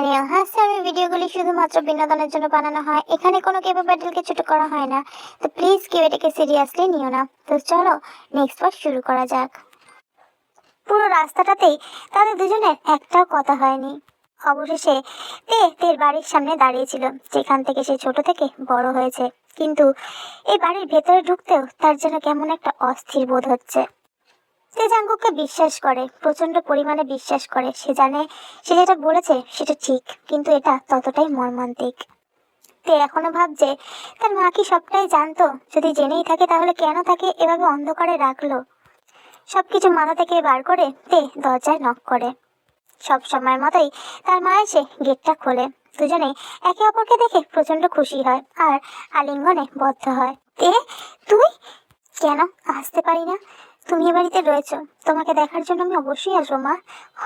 জানিও হাসিয়ামি ভিডিওগুলি শুধুমাত্র বিনোদনের জন্য বানানো হয়। এখানে কোনো কেবল ব্যাটেলকে ছোট করা হয় না। তো প্লিজ কেউ এটাকে সিরিয়াসলি নিও না। তো চলো নেক্সট পার্ট শুরু করা যাক। পুরো রাস্তাটাতেই তাদের দুজনের একটাও কথা হয়নি। অবশেষে তে তের বাড়ির সামনে দাঁড়িয়েছিল, যেখান থেকে সে ছোট থেকে বড় হয়েছে। কিন্তু এই বাড়ির ভেতরে ঢুকতেও তার যেন কেমন একটা অস্থির বোধ হচ্ছে। সে জাঙ্গুককে বিশ্বাস করে প্রচণ্ড পরিমাণে বিশ্বাস করে। সে জানে, সে যেটা বলেছে সেটা ঠিক, কিন্তু এটা ততটাই মর্মান্তিক। তে এখনও ভাবছে, তার মা কি সবটাই জানতো? যদি জেনেই থাকে তাহলে কেন তাকে এভাবে অন্ধকারে রাখল? সবকিছু মাথা থেকে বার করে তে দরজায় নক করে। সব সময়ের মতোই তার মা এসে গেটটা খোলে। দুজনে একে অপরকে দেখে প্রচণ্ড খুশি হয় আর আলিঙ্গনে বদ্ধ হয়। তে, তুই কেন আসতে পারি না? তুমি এ বাড়িতে রয়েছো। তোমাকে দেখার জন্য আমি অবশ্যই আসব, মা।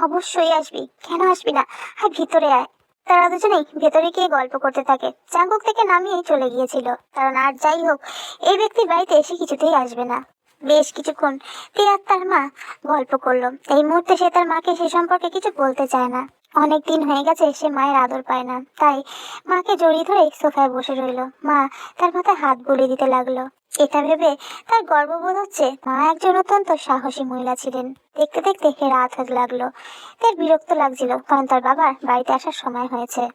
অবশ্যই আসবি। কেন আসবি না? আর ভিতরে আয়। তারা দুজনেই ভেতরে গিয়ে গল্প করতে থাকে। চাঙ্গুক থেকে নামিয়ে চলে গিয়েছিল। কারণ আর যাই হোক এই ব্যক্তির বাড়িতে এসে কিছুতেই আসবে না। বেশ কিছুক্ষণ তে আর তার মা গল্প করল। এই মুহূর্তে সে তার মাকে সে সম্পর্কে কিছু বলতে চায় না। অনেক দিন হয়ে গেছে, সে মায়ের আদর পায় না। তাই মাকে জড়িয়ে ধরে সোফায় বসে রইল। মা তার মাথায় হাত বুলিয়ে দিতে লাগল। এটা ভেবে তার গর্ববোধ হচ্ছে, মা একজন অত্যন্ত সাহসী মহিলা ছিলেন। দেখতে দেখতে রাত হতে লাগল। তার বিরক্ত লাগছিল, কারণ তার বাবার বাড়িতে আসার সময় হয়েছে।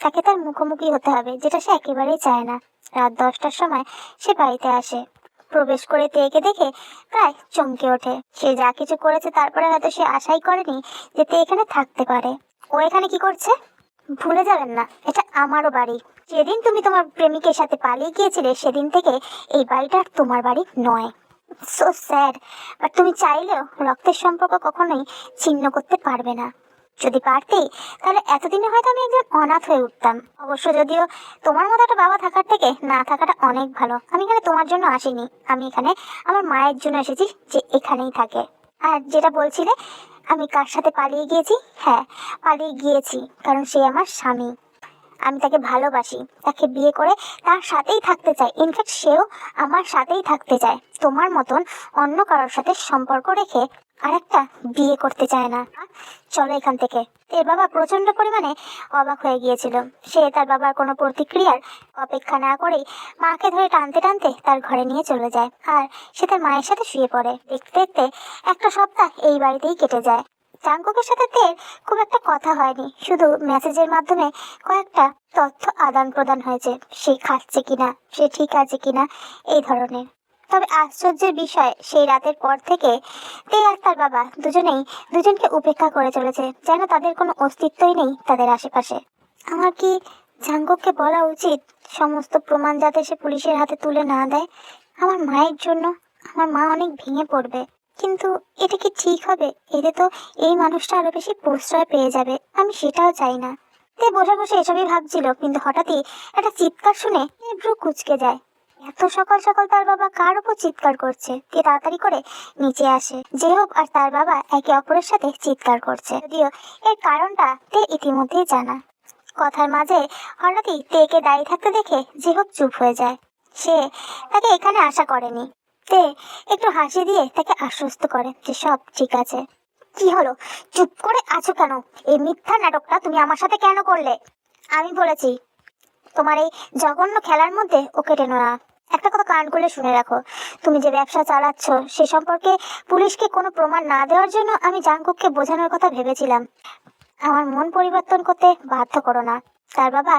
তাকে তার মুখোমুখি হতে হবে, যেটা সে একেবারেই চায় না। রাত দশটার সময় সে বাড়িতে আসে। প্রবেশ করে তেকে দেখে প্রায় চমকে ওঠে। সে যা কিছু করেছে, তারপরে হয়তো সে আশাই করেনি যে তে এখানে থাকতে পারে। ও এখানে কি করছে? ভুলে যাবেন না, এটা আমারও বাড়ি। যেদিন তুমি তোমার প্রেমিকের সাথে পালিয়ে গিয়েছিলে, সেদিন থেকে এই বাড়িটা তোমার বাড়ি নয়। সো স্যাড বাট তুমি চাইলেও রক্তের সম্পর্ক কখনোই ছিন্ন করতে পারবে না। যদি পারতেই তাহলে এতদিনে হয়তো আমি একজন অনাথ হয়ে উঠতাম। অবশ্য যদিও তোমার মতো একটা বাবা থাকার থেকে না থাকাটা অনেক ভালো। আমি এখানে তোমার জন্য আসিনি। আমি এখানে আমার মায়ের জন্য এসেছি যে এখানেই থাকে। আর যেটা বলছিলে আমি কার সাথে পালিয়ে গিয়েছি? হ্যাঁ পালিয়ে গিয়েছি কারণ সে আমার স্বামী। আমি তাকে ভালোবাসি। তাকে বিয়ে করে তার সাথেই থাকতে চাই। ইনফ্যাক্ট সেও আমার সাথেই থাকতে চায়। তোমার মতন অন্য কারোর সাথে সম্পর্ক রেখে আর একটা বিয়ে করতে চায় না। চলো এখান থেকে। এর বাবা প্রচণ্ড পরিমাণে অবাক হয়ে গিয়েছিল। সে তার বাবার কোনো প্রতিক্রিয়ার অপেক্ষা না করেই মাকে ধরে টানতে টানতে তার ঘরে নিয়ে চলে যায়। আর সে তার মায়ের সাথে শুয়ে পড়ে। দেখতে দেখতে একটা সপ্তাহ এই বাড়িতেই কেটে যায়। চাঙ্কুকের সাথে তের খুব একটা কথা হয়নি। শুধু মেসেজের মাধ্যমে কয়েকটা তথ্য আদান প্রদান হয়েছে। সে খাচ্ছে কিনা, সে ঠিক আছে কিনা, এই ধরনের। তবে আশ্চর্যের বিষয়, সেই রাতের পর থেকে তে আর তার বাবা দুজনেই, দুজনকে উপেক্ষা করে চলেছে, যেন তাদের কোনো অস্তিত্বই নেই তাদের আশেপাশে। আমার কি জাঙ্গককে বলা উচিত, সমস্ত প্রমাণ যাতে সে পুলিশের হাতে তুলে না দেয়? আমার মায়ের জন্য, আমার মা অনেক ভেঙে পড়বে। কিন্তু এটা কি ঠিক হবে? এতে তো এই মানুষটা আরও বেশি প্রশ্রয় পেয়ে যাবে। আমি সেটাও চাই না। তে বসে বসে এসবই ভাবছিল, কিন্তু হঠাৎই একটা চিৎকার শুনে ভ্রু কুচকে যায়। এত সকাল সকাল তার বাবা কার উপর চিৎকার করছে? তে তাড়াতাড়ি করে নিচে আসে। জেহব আর তার বাবা একে অপরের সাথে চিৎকার করছে। যদিও এর কারণটা তে ইতিমধ্যেই জানা। কথার মাঝে হঠাৎই তেকে দাঁড়িয়ে থাকতে দেখে জেহব চুপ হয়ে যায়। সে তাকে এখানে আশা করেনি। তে একটু হাসি দিয়ে তাকে আশ্বস্ত করে যে সব ঠিক আছে। কি হলো? চুপ করে আছো কেন? এই মিথ্যা নাটকটা তুমি আমার সাথে কেন করলে? আমি বলেছি, তোমার এই জঘন্য খেলার মধ্যে ওকে টেনো না। একটা কথা কান খুলে শুনে রাখো। তুমি যে ব্যবসা চালাচ্ছ, সে সম্পর্কে পুলিশকে কোনো প্রমাণ না দেওয়ার জন্য আমি জাঙ্কুককে বোঝানোর কথা ভেবেছিলাম। আমার মন পরিবর্তন করতে বাধ্য করো না। তার বাবা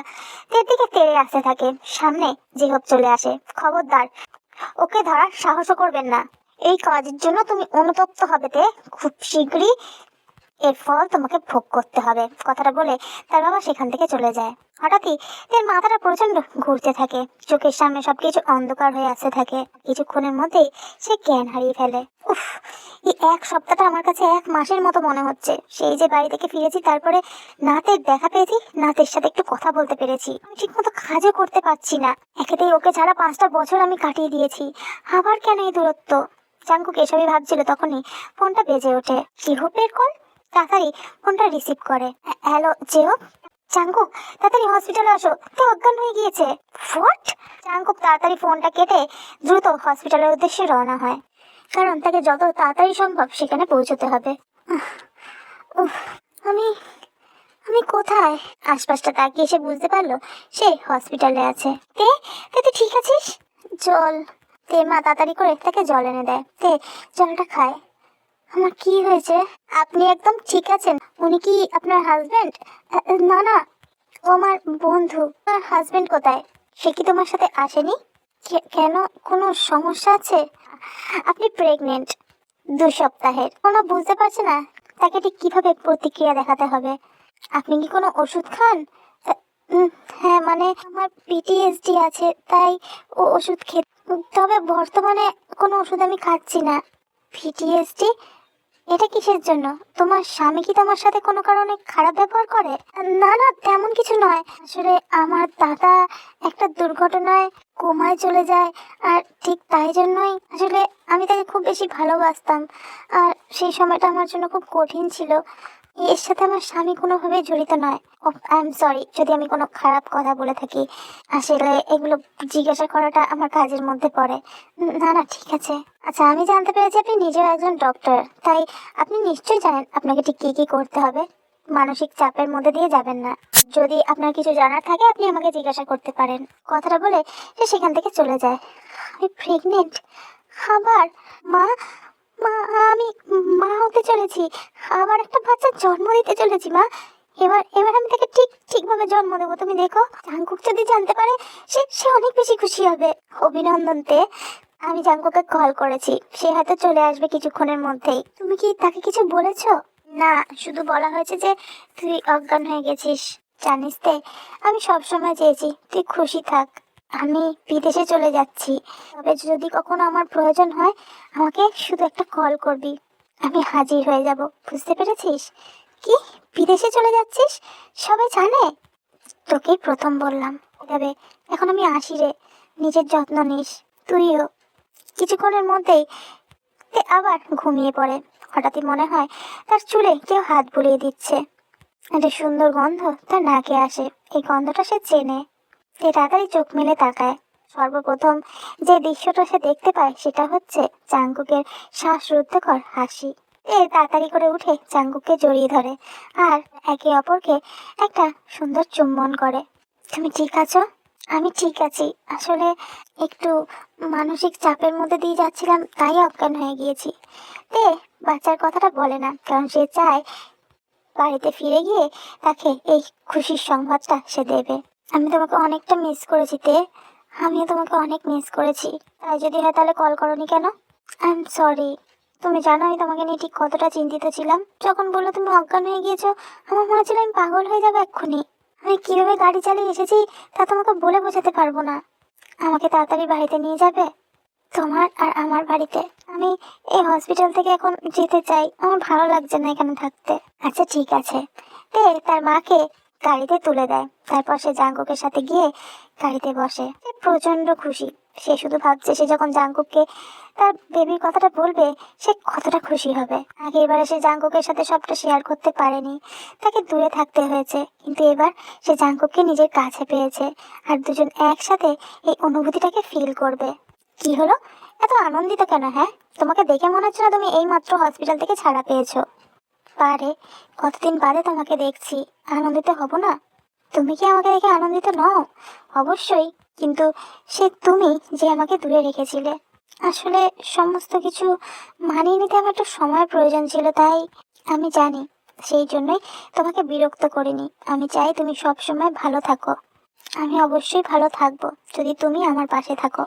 তের দিকে তেড়ে আসতে থাকে। সামনে জেহব চলে আসে। খবরদার। ওকে ধরার সাহসও করবেন না। এই কাজের জন্য তুমি অনুতপ্ত হবে খুব শীঘ্রই এর ফল তোমাকে ভোগ করতে হবে। কথাটা বলে তার বাবা সেখান থেকে চলে যায়। হঠাৎই এর মাথাটা প্রচণ্ড ঘুরতে থাকে। চোখের সামনে সবকিছু অন্ধকার হয়ে আসতে থাকে। কিছুক্ষণের মধ্যেই সে জ্ঞান হারিয়ে ফেলে। উফ, এই এক সপ্তাহটা আমার কাছে এক মাসের মতো মনে হচ্ছে। সেই যে বাড়ি থেকে ফিরেছি, তারপরে নাতের দেখা পেয়েছি, নাতের সাথে একটু কথা বলতে পেরেছি। আমি ঠিক মতো কাজও করতে পারছি না। একেতেই ওকে ছাড়া পাঁচটা বছর আমি কাটিয়ে দিয়েছি। আবার কেন এই দূরত্ব? জাঙ্কুক এসবই ভাবছিল তখনই ফোনটা বেজে ওঠে। জিহোপের কল? তাড়াতাড়ি ফোনটা রিসিভ করে। হ্যালো জিহোপ চাঙ্কুক, তাড়াতাড়ি হসপিটালে আসো। তে অজ্ঞান হয়ে গিয়েছে। হোয়াট? চাঙ্কুক, তাড়াতাড়ি ফোনটা কেটে দ্রুত হসপিটালের উদ্দেশ্যে রওনা হয়। কারণ তাকে যত তাড়াতাড়ি সম্ভব সেখানে পৌঁছতে হবে। আমি আমি কোথায়? আশপাশটা তাকিয়ে এসে বুঝতে পারল সে হসপিটালে আছে। তে তে, তুই ঠিক আছিস? জল। তে মা তাড়াতাড়ি করে তাকে জল এনে দেয়। তে, জলটা খায়। আমার কি হয়েছে? আপনি একদম ঠিক আছেন। উনি কি আপনার হাজবেন্ড না না। ও আমার বন্ধু। আমার হাজবেন্ড কোথায়? সে কি তোমার সাথে আসেনি? কেন? কোনো সমস্যা আছে? আপনি প্রেগনেন্ট দু সপ্তাহের। কোনো বুঝতে পারছে না। তাকে ঠিক কীভাবে প্রতিক্রিয়া দেখাতে হবে? আপনি কি কোনো ওষুধ খান? হ্যাঁ মানে আমার পিটিএসডি আছে, তাই ও ওষুধ খেতে তবে বর্তমানে কোনো ওষুধ আমি খাচ্ছি না। পিটিএসডি এটা কিসের জন্য? তোমার স্বামী কি তোমার সাথে কোনো কারণে খারাপ ব্যবহার করে? না না, তেমন কিছু নয়। আসলে আমার দাদা একটা দুর্ঘটনায় কোমায় চলে যায়, আর ঠিক তাই জন্যই আসলে আমি তাকে খুব বেশি ভালোবাসতাম। আর সেই সময়টা আমার জন্য খুব কঠিন ছিল। এর সাথে আমার স্বামী কোনোভাবে জড়িত নয়। আই এম সরি যদি আমি কোনো খারাপ কথা বলে থাকি, আসলে এগুলো জিজ্ঞাসা করাটা আমার কাজের মধ্যে পড়ে। না না, ঠিক আছে। আচ্ছা আমি জানতে পেরেছি আপনি নিজেও একজন ডক্টর তাই আপনি নিশ্চয়ই জানেন আপনাকে ঠিক কী কী করতে হবে। মানসিক চাপের মধ্যে দিয়ে যাবেন না। যদি আপনার কিছু জানার থাকে, আপনি আমাকে জিজ্ঞাসা করতে পারেন। কথাটা বলে সে সেখান থেকে চলে যায়। আমি প্রেগনেন্ট আবার? মা? মা, আমি মা হতে চলেছি। আবার একটা বাচ্চার জন্ম দিতে চলেছি, মা। এবার এবার আমি তাকে ঠিক, ঠিকভাবে জন্ম দেবো। তুমি দেখো জাঙ্কুক যদি জানতে পারে, সে সে অনেক বেশি খুশি হবে। অভিনন্দন তে আমি জাঙ্কুকে কল করেছি। সে হয়তো চলে আসবে কিছুক্ষণের মধ্যেই। তুমি কি তাকে কিছু বলেছ? না, শুধু বলা হয়েছে যে তুই অজ্ঞান হয়ে গেছিস। জানিস তে, আমি সবসময় চেয়েছি, তুই খুশি থাক। আমি বিদেশে চলে যাচ্ছি। তবে যদি কখনো আমার প্রয়োজন হয়, আমাকে শুধু একটা কল করবি। আমি হাজির হয়ে যাব, বুঝতে পেরেছিস? কি? বিদেশে চলে যাচ্ছিস? সবাই জানে? তোকেই প্রথম বললাম। তবে এখন আমি আসি রে। নিজের যত্ন নিস। তুইও। কিছুক্ষণের মধ্যেই আবার ঘুমিয়ে পড়ে। হঠাৎই মনে হয় তার চুলে কেউ হাত বুলিয়ে দিচ্ছে। একটা সুন্দর গন্ধ তার নাকে আসে। এই গন্ধটা সে চেনে। সে তাড়াতাড়ি চোখ মেলে তাকায়। সর্বপ্রথম যে দৃশ্যটা সে দেখতে পায় সেটা হচ্ছে চাঙ্কুকের শ্বাসরুদ্ধকর হাসি। এ তাড়াতাড়ি করে উঠে চাঙ্কুককে জড়িয়ে ধরে আর একে অপরকে একটা সুন্দর চুম্বন করে। তুমি ঠিক আছো? আমি ঠিক আছি। আসলে একটু মানসিক চাপের মধ্যে দিয়ে যাচ্ছিলাম, তাই অজ্ঞান হয়ে গিয়েছি। তে বাচ্চার কথাটা বলে না, কারণ সে চায় বাড়িতে ফিরে গিয়ে তাকে এই খুশির সংবাদটা সে দেবে। আমি তোমাকে অনেকটা মিস করেছি তে। আমিও তোমাকে অনেক মিস করেছি। তাই যদি হয় তাহলে কল করনি কেন? আই এম সরি তুমি জানো আমি তোমাকে নিয়ে ঠিক কতটা চিন্তিত ছিলাম। যখন বলল তুমি অজ্ঞান হয়ে গিয়েছো, আমার মনে হচ্ছিল আমি পাগল হয়ে যাব এক্ষুনি। আমি কীভাবে গাড়ি চালিয়ে এসেছি তা তোমাকে বলে বোঝাতে পারব না। আমাকে তাড়াতাড়ি বাড়িতে নিয়ে যাবে? তোমার আর আমার বাড়িতে। আমি এই হসপিটাল থেকে এখন যেতে চাই। আমার ভালো লাগছে না এখানে থাকতে। আচ্ছা ঠিক আছে। তে, তার মাকে গাড়িতে তুলে দেয়। তারপর সে জাঙ্কুকের সাথে গিয়ে গাড়িতে বসে। প্রচণ্ড খুশি। সে শুধু ভাবছে, সে যখন জাঙ্কুককে তার বেবির কথাটা বলবে, সে কতটা খুশি হবে। আগে এবারে সে জাঙ্কুকের সাথে সবটা শেয়ার করতে পারেনি। তাকে দূরে থাকতে হয়েছে। কিন্তু এবার সে জাঙ্কুককে নিজের কাছে পেয়েছে আর দুজন একসাথে এই অনুভূতিটাকে ফিল করবে। কি হলো? এত আনন্দিত কেন হ্যাঁ? তোমাকে দেখে মনে হচ্ছে না তুমি এই মাত্র হসপিটাল থেকে ছাড়া পেয়েছ। পারে, কতদিন বাদে তোমাকে দেখছি। আনন্দিত হব না? তুমি কি আমাকে দেখে আনন্দিত নও? অবশ্যই, কিন্তু সে তুমি যে আমাকে দূরে রেখেছিলে। আসলে সমস্ত কিছু মানিয়ে নিতে আমার একটু সময় প্রয়োজন ছিল, তাই আমি জানি, সেই জন্যই তোমাকে বিরক্ত করিনি। আমি চাই তুমি সব সময় ভালো থাকো। আমি অবশ্যই ভালো থাকব, যদি তুমি আমার পাশে থাকো।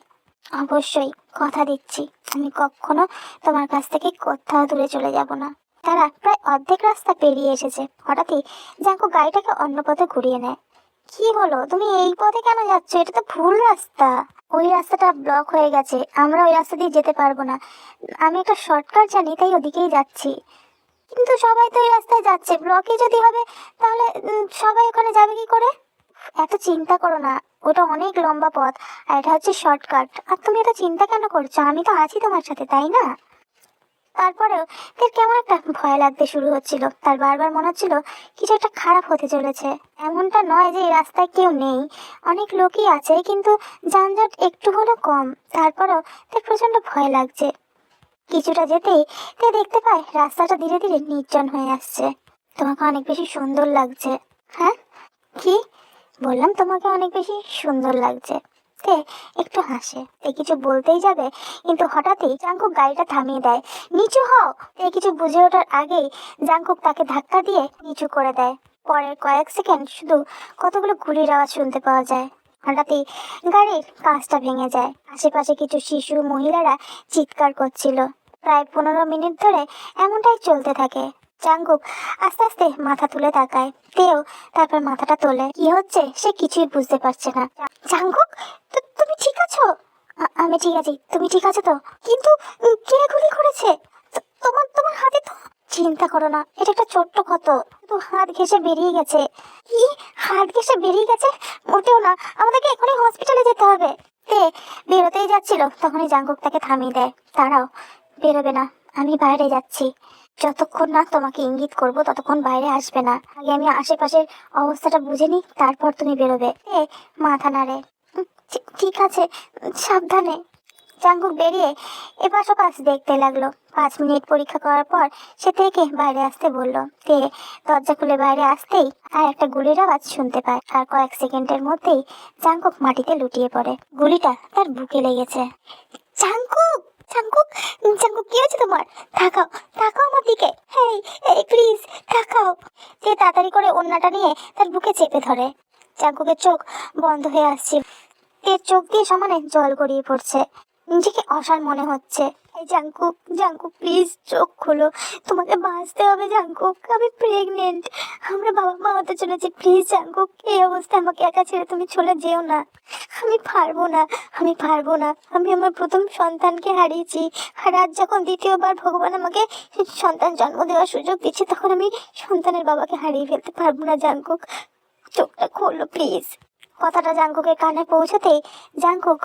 অবশ্যই, কথা দিচ্ছি। আমি কখনো তোমার কাছ থেকে কোথাও দূরে চলে যাব না। তারা প্রায় অর্ধেক রাস্তা পেরিয়ে এসেছে। হঠাৎই জাঙ্কু গাড়িটাকে অন্য পথে ঘুরিয়ে নেয়। কি হলো? তুমি এই পথে কেন যাচ্ছ? এটা তো ভুল রাস্তা। ওই রাস্তাটা ব্লক হয়ে গেছে। আমরা ওই রাস্তা দিয়ে যেতে পারব না। আমি একটা শর্টকাট জানি, তাই ওদিকেই যাচ্ছি। কিন্তু সবাই তো ওই রাস্তায় যাচ্ছে। ব্লকে যদি হবে, তাহলে সবাই ওখানে যাবে কি করে? এত চিন্তা করো না। ওটা অনেক লম্বা পথ। আর এটা হচ্ছে শর্টকাট আর তুমি এত চিন্তা কেন করছ? আমি তো আছি তোমার সাথে, তাই না? তারপরেও তার কেমন একটা ভয় লাগতে শুরু হচ্ছিল। তার বারবার মনে হচ্ছিল কিছু একটা খারাপ হতে চলেছে। এমনটা নয় যে এই রাস্তায় কেউ নেই। অনেক লোকই আছে, কিন্তু যানজট একটু হলেও কম। তারপরেও তার প্রচণ্ড ভয় লাগছে। কিছুটা যেতেই তে দেখতে পায় রাস্তাটা ধীরে ধীরে নির্জন হয়ে আসছে। তোমাকে অনেক বেশি সুন্দর লাগছে। হ্যাঁ? কি? বললাম তোমাকে অনেক বেশি সুন্দর লাগছে। তে একটু হাসে। তে কিছু বলতেই যাবে, কিন্তু হঠাৎই জাঙ্কুক গাড়িটা থামিয়ে দেয়। নিচু হও! তে কিছু বুঝে ওঠার আগেই জাঙ্কুক তাকে ধাক্কা দিয়ে নিচু করে দেয়। পরের কয়েক সেকেন্ড শুধু কতগুলো গুলির আওয়াজ শুনতে পাওয়া যায়। হঠাৎই গাড়ির কাঁচটা ভেঙে যায়। আশেপাশে কিছু শিশু মহিলারা চিৎকার করছিল। প্রায় পনেরো মিনিট ধরে এমনটাই চলতে থাকে। জাঙ্কুক আস্তে আস্তে মাথা তুলে তাকায়। তেও তারপর মাথাটা তোলে। কি হচ্ছে? সে কিছুই বুঝতে পারছে না। তু- তুমি ঠিক আছো? আমি ঠিক আছি। তুমি ঠিক আছো তো? কিন্তু কে গুলি করেছে? তোমার তোমার হাতে তো চিন্তা করো না, এটা একটা ছোট্ট ক্ষত। তো হাত ঘেসে বেরিয়ে গেছে। কি? হাত ঘেসে বেরিয়ে গেছে? মোটেও না। আমাদেরকে এখনই হসপিটালে যেতে হবে। তে, বেরোতেই যাচ্ছিল। তখনই জাঙ্কুক তাকে থামিয়ে দেয়। তারাও বেরোবে না। আমি বাইরে যাচ্ছি। যতক্ষণ না তোমাকে ইঙ্গিত করব, ততক্ষণ বাইরে আসবে না। আগে আমি আশেপাশের অবস্থাটা বুঝে নিই, তারপর তুমি বেরোবে। এ, মাথা নাড়ে। ঠিক আছে, সাবধানে। জাঙ্গুক বেরিয়ে এপাশ ওপাশ দেখতে লাগল। পাঁচ মিনিট পরীক্ষা করার পর সে থেকে বাইরে আসতে বলল। তে দরজা খুলে বাইরে আসতেই আর একটা গুলির আওয়াজ শুনতে পায়। আর কয়েক সেকেন্ডের মধ্যেই জাঙ্কুক মাটিতে লুটিয়ে পড়ে। গুলিটা তার বুকে লেগেছে। জাঙ্কুক জাঙ্কুক চাঙ্কুক কি হয়েছে তোমার? তাকাও তাকাও আমার দিকে। হেই, এই প্লিজ তাকাও। সে তাড়াতাড়ি করে ওন্নাটা নিয়ে তার বুকে চেপে ধরে। চাঙ্কুকের চোখ বন্ধ হয়ে আসছে তের চোখ দিয়ে সমানে জল গড়িয়ে পড়ছে। নিজেকে অসার মনে হচ্ছে। এই জাঙ্কুক জাঙ্কুক প্লিজ চোখ খোলো। তোমাকে বাঁচতে হবে জাঙ্কুক আমি প্রেগনেন্ট আমরা বাবা মা হতে চলেছি। প্লিজ জাঙ্কুক এই অবস্থায় আমাকে একা ছেড়ে তুমি চলে যেও না। আমি পারব না, আমি পারব না। আমি আমার প্রথম সন্তানকে হারিয়েছি। আর আজ যখন দ্বিতীয়বার ভগবান আমাকে সন্তান জন্ম দেওয়ার সুযোগ দিচ্ছে, তখন আমি সন্তানের বাবাকে হারিয়ে ফেলতে পারব না জাঙ্কুক চোখটা খোলো প্লিজ কথাটা জাঙ্কুকের কানে পৌঁছাতেই, জাঙ্কুক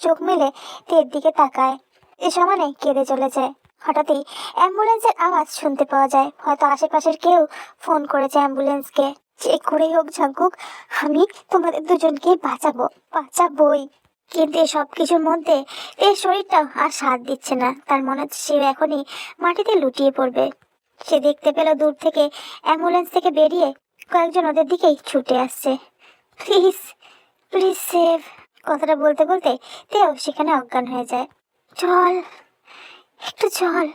চোখ মেলে তের দিকে তাকায়। এ সমানে কেঁদে চলেছে। হঠাৎই অ্যাম্বুলেন্সের আওয়াজ শুনতে পাওয়া যায়। হয়তো আশেপাশের কেউ ফোন করেছে অ্যাম্বুলেন্সকে। যে করেই হোক জাঙ্কুক আমি তোমাদের দুজনকে বাঁচাবো, বাঁচাবই। কিন্তু সব কিছুর মধ্যে এর শরীরটাও আর সাথ দিচ্ছে না। তার মনে হচ্ছে সে এখনই মাটিতে লুটিয়ে পড়বে। সে দেখতে পেল দূর থেকে অ্যাম্বুলেন্স থেকে বেরিয়ে কয়েকজন ওদের দিকেই ছুটে আসছে। Please please, save. কথাটা বলতে বলতে তেও সেখানে অজ্ঞান হয়ে যায়। জল একটু জল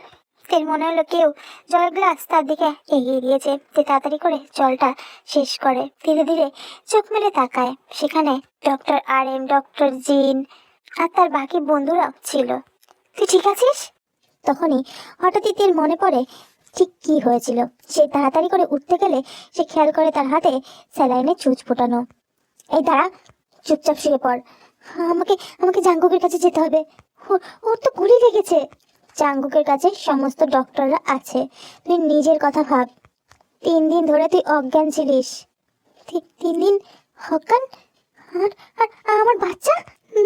তের মনে হলো কেউ জল গ্লাস তার দিকে এগিয়ে দিয়েছে। তে তাড়াতাড়ি করে জলটা শেষ করে। ধীরে ধীরে চোখ মেলে তাকায়। সেখানে ডক্টর আর এম ডক্টর জিন আর তার বাকি বন্ধুরাও ছিল। তুই ঠিক আছিস? তখনই হঠাৎই তের মনে পড়ে ঠিক কি হয়েছিল। সে তাড়াতাড়ি করে উঠতে গেলে সে খেয়াল করে তার হাতে স্যালাইনে চুচ ফোটানো। এই দাঁড়া চুপচাপ শুয়ে পড়। আমাকে আমাকে জাঙ্গুকের কাছে যেতে হবে। ওর তো গুলি লেগেছে। জাঙ্গুকের কাছে সমস্ত ডক্টররা আছে। তুই নিজের কথা ভাব। তিন দিন ধরে তুই অজ্ঞান ছিলিস। তিন দিন অজ্ঞান? আর আর আমার বাচ্চা?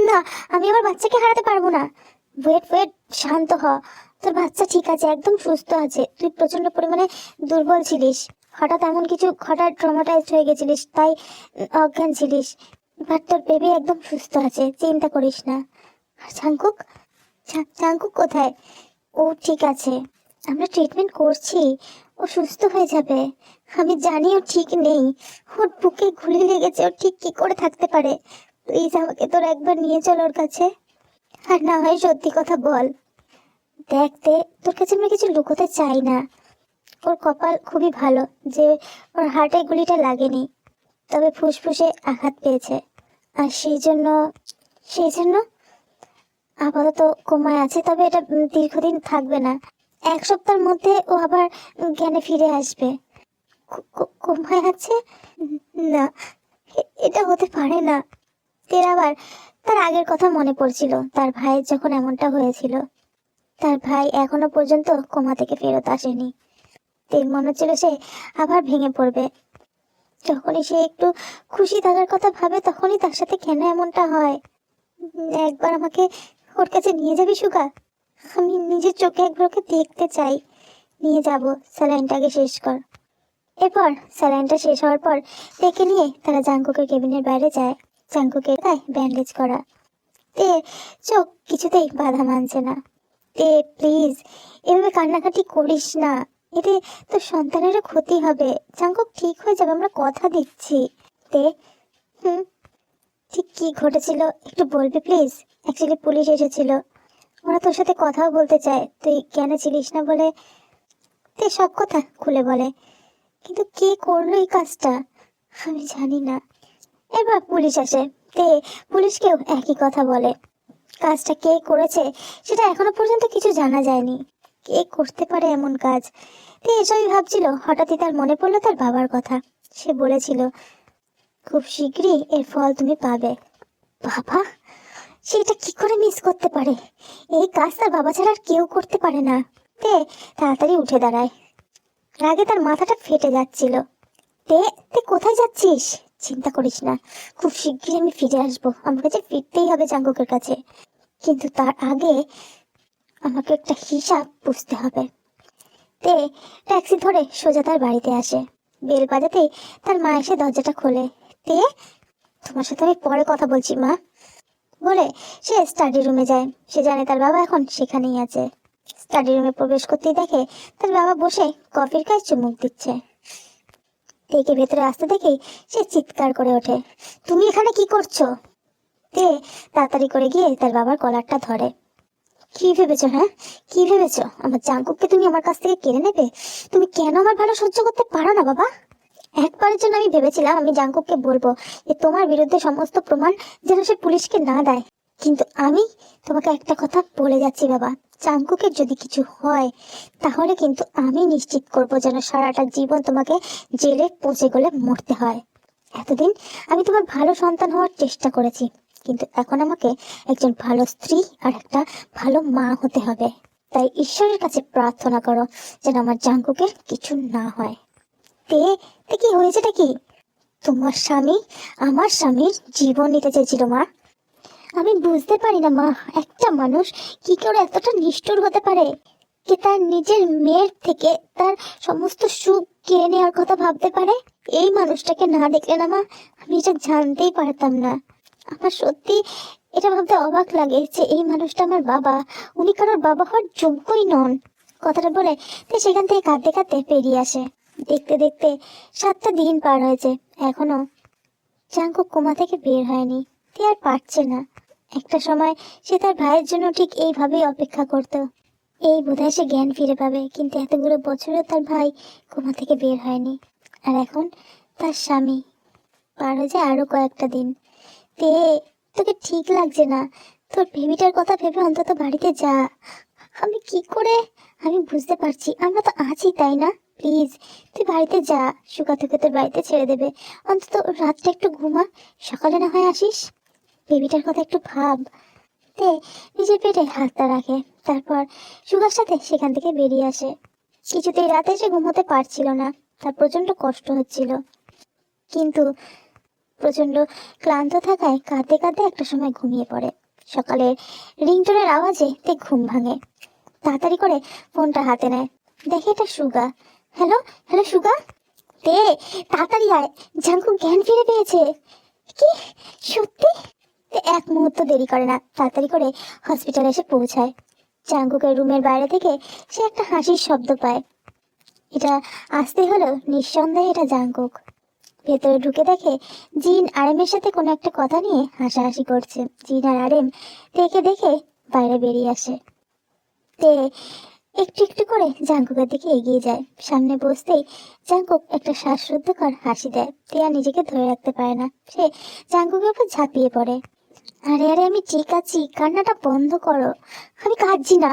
না, আমি আমার বাচ্চাকে হারাতে পারব না। ওয়েট ওয়েট, শান্ত হ। তোর বাচ্চা ঠিক আছে, একদম সুস্থ আছে। তুই প্রচণ্ড পরিমাণে দুর্বল ছিলিস। হঠাৎ এমন কিছু হঠাৎ ট্রমাটাইজ হয়ে গেছিলিস, তাই অজ্ঞান ছিলিস। বাট তোর বেবি একদম সুস্থ আছে, চিন্তা করিস না। আর চাঙ্কুক চাঙ্কুক কোথায়? ও ঠিক আছে। আমরা ট্রিটমেন্ট করছি, ও সুস্থ হয়ে যাবে। আমি জানি ও ঠিক নেই। ওর বুকে গুলি লেগেছে, ও ঠিক কি করে থাকতে পারে? প্লিজ আমাকে তোর একবার নিয়ে চল ওর কাছে। আর না হয় সত্যি কথা বল। দেখতে তোর কাছে আমরা কিছু লুকোতে চাই না। ওর কপাল খুবই ভালো, যে ওর হার্টে গুলিটা লাগেনি। তবে ফুসফুসে আঘাত পেয়েছে। আর সেই জন্য সেই জন্য আপাতত কোমায় আছে, তবে এটা দীর্ঘদিন থাকবে না। এক সপ্তাহের মধ্যে ও আবার জ্ঞানে ফিরে আসবে। কোমায় আছে? না এটা হতে পারে না। তের আবার তার আগের কথা মনে পড়ছিল। তার ভাইয়ের যখন এমনটা হয়েছিল, তার ভাই এখনও পর্যন্ত কোমা থেকে ফেরত আসেনি। তের মনে হচ্ছিল সে আবার ভেঙে পড়বে। যখনই সে একটু খুশি থাকার কথা ভাবে, তখনই তার সাথে কেন এমনটা হয়? একবার আমাকে ওর কাছে নিয়ে যাবি, সুগা? আমি নিজের চোখে একবার ওকে দেখতে চাই। নিয়ে যাব স্যালাইনটা আগে শেষ কর। এরপর স্যালাইনটা শেষ হওয়ার পর দেখে নিয়ে তারা জাঙ্কুকের কেবিনের বাইরে যায়। জাঙ্কুকের গায়ে ব্যান্ডেজ করা। তে চোখ কিছুতেই বাধা মানছে না। তে, প্লিজ, এভাবে কান্নাকাটি করিস না। এতে তো সন্তানেরও ক্ষতি হবে। জাঙ্কুক ঠিক হয়ে যাবে, আমরা কথা দিচ্ছি। তে, হুম, ঠিক কি ঘটেছিল একটু বলবি প্লিজ? অ্যাকচুয়ালি পুলিশ এসেছিল। ওরা তোর সাথে কথাও বলতে চায়। তুই কেন ছিলিস না বলে তে সব কথা খুলে বলে। কিন্তু কে করল এই কাজটা? আমি জানি না। এবার পুলিশ আসে। তে, পুলিশকেও একই কথা বলে। কাজটা কে করেছে, সেটা এখনও পর্যন্ত কিছু জানা যায়নি। কে করতে পারে এমন কাজ? তে এসবই ভাবছিল। হঠাৎই তার মনে পড়ল তার বাবার কথা। সে বলেছিল, খুব শীঘ্রই এর ফল তুমি পাবে। বাবা? সেটা কি করে মিস করতে পারে? এই কাজ তার বাবা ছাড়া আর কেউ করতে পারে না। তে তাড়াতাড়ি উঠে দাঁড়ায়। রাগে তার মাথাটা ফেটে যাচ্ছিল। তে তে কোথায় যাচ্ছিস? চিন্তা করিস না। খুব শিগগিরই আমি ফিরে আসব। আমার কাছে ফিরতেই হবে জাঙ্গুকের কাছে। কিন্তু তার আগে আমাকে একটা হিসাব বুঝতে হবে। তে ট্যাক্সি ধরে সোজা তার বাড়িতে আসে। বেল বাজাতেই তার মা এসে দরজাটা খোলে। তে, তোমার সাথে আমি পরে কথা বলছি, মা। বলে সে স্টাডি রুমে যায়। সে জানে তার বাবা এখন সেখানেই আছে। স্টাডি রুমে প্রবেশ করতেই দেখে তার বাবা বসে কফির কাজ চুমুক দিচ্ছে। তেকে ভেতরে আসতে দেখেই সে চিৎকার করে ওঠে। তুমি এখানে কি করছ? তে তাড়াতাড়ি করে গিয়ে তার বাবার কলারটা ধরে। কি ভেবেছো হ্যাঁ? কি ভেবেছো? আমার জাঙ্কুককে তুমি আমার কাছ থেকে কেড়ে নেবে? তুমি কেন আমার ভালো সহ্য করতে পারো না, বাবা? একবারের জন্য আমি ভেবেছিলাম আমি জাঙ্কুককে বলব যে তোমার বিরুদ্ধে সমস্ত প্রমাণ যেন সে পুলিশকে না দেয়। কিন্তু আমি তোমাকে একটা কথা বলে যাচ্ছি, বাবা। চাঙ্কুকের যদি কিছু হয়, তাহলে কিন্তু আমি নিশ্চিত করব যেন সারাটা জীবন তোমাকে জেলে পচে গলে মরতে হয়। এতদিন আমি তোমার ভালো সন্তান হওয়ার চেষ্টা করেছি। কিন্তু এখন আমাকে একজন ভালো স্ত্রী আর একটা ভালো মা হতে হবে। তাই ঈশ্বরের কাছে প্রার্থনা করো যেন আমার জাঙ্কুকের কিছু না হয়। তে কি হয়েছেটা কি? তোমার স্বামী আমার স্বামীর জীবন নিতে চেয়েছিল, মা। আমি বুঝতে পারি না, মা, একটা মানুষ কি করে এতটা নিষ্ঠুর হতে পারে? যে তার নিজের মেয়ের থেকে তার সমস্ত সুখ কেড়ে নেওয়ার কথা ভাবতে পারে? এই মানুষটাকে না দেখলে না, মা, আমি এটা জানতেই পারতাম না। আমার সত্যি এটা ভাবতে অবাক লাগে যে এই মানুষটা আমার বাবা। উনি কারোর বাবা হওয়ার যোগ্যই নন। কথাটা বলে তো সেখান থেকে কাঁদতে কাঁদতে পেরিয়ে আসে। দেখতে দেখতে সাতটা দিন পার হয়েছে। এখনও চাঙ্কু কোমা থেকে বের হয়নি। তে আর পারছে না। একটা সময় সে তার ভাইয়ের জন্য ঠিক এইভাবেই অপেক্ষা করত। এই বোধহয় সে জ্ঞান ফিরে পাবে, কিন্তু এতগুলো বছরও তার ভাই কোমা থেকে বের হয়নি। আর এখন তার স্বামী। পার হয়ে যায় আরও কয়েকটা দিন। তে তোকে ঠিক লাগছে না। তোর বেবিটার কথা ভেবে অন্তত বাড়িতে যা। আমি কি করে? আমি বুঝতে পারছি, আমরা তো আছি, তাই না? প্লিজ, তুই বাড়িতে যা। সুকা থেকে তোর বাড়িতে ছেড়ে দেবে। অন্তত রাতটা একটু ঘুমা। সকালে না হয় আসিস? বেবিটার কথা একটু ভাব। তে নিজের পেটে হাতটা রাখে। তারপর সুগার সাথে সেখান থেকে বেরিয়ে আসে। কিছুতেই রাতে সে ঘুমোতে পারছিল না। তার প্রচণ্ড কষ্ট হচ্ছিল। কিন্তু প্রচণ্ড ক্লান্ত থাকায় কাঁদতে কাঁদতে একটা সময় ঘুমিয়ে পড়ে। সকালের রিংটোনের আওয়াজে তে ঘুম ভাঙে। তাড়াতাড়ি করে ফোনটা হাতে নেয়। দেখে এটা সুগা। হ্যালো? হ্যালো সুগা? তে, তাড়াতাড়ি আয়। জাঙ্কু জ্ঞান ফিরে পেয়েছে। কি? সত্যি? এক মুহূর্ত দেরি করে না। তাড়াতাড়ি করে হসপিটালে এসে পৌঁছায়। জাঙ্কুকের রুমের বাইরে থেকে সে একটা হাসির শব্দ পায়। এটা আসতে হলো নিঃসন্দেহে এটা জাঙ্কুক ভেতরে ঢুকে দেখে জিন আরেমের সাথে কোনো একটা কথা নিয়ে হাসাহাসি করছে। জিন আর আরেম তেকে দেখে বাইরে বেরিয়ে আসে। তে একটু একটু করে জাঙ্কুকের দিকে এগিয়ে যায়। সামনে বসতেই জাঙ্কুক একটা শ্বাসরুদ্ধকর হাসি দেয়। তে আর নিজেকে ধরে রাখতে পারে না। সে জাঙ্কুকের উপর ঝাঁপিয়ে পড়ে। আরে আরে, আমি ঠিক আছি। কান্নাটা বন্ধ করো। আমি কাঁদছি না।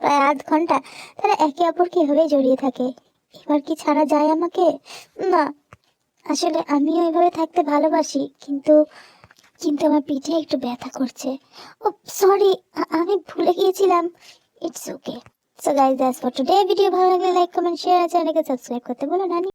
প্রায় আধ ঘণ্টা তারা একে অপরকে এভাবে জড়িয়ে থাকে। এবার কি ছাড়া যায় আমাকে? না। আসলে আমিও এভাবে থাকতে ভালোবাসি, কিন্তু কিন্তু আমার পিঠে একটু ব্যথা করছে। ও সরি আমি ভুলে গিয়েছিলাম। It's okay so guys that's for today video ভালো লাগলে লাইক কমেন্ট শেয়ার আর চ্যানেলকে সাবস্ক্রাইব করতে বলো না।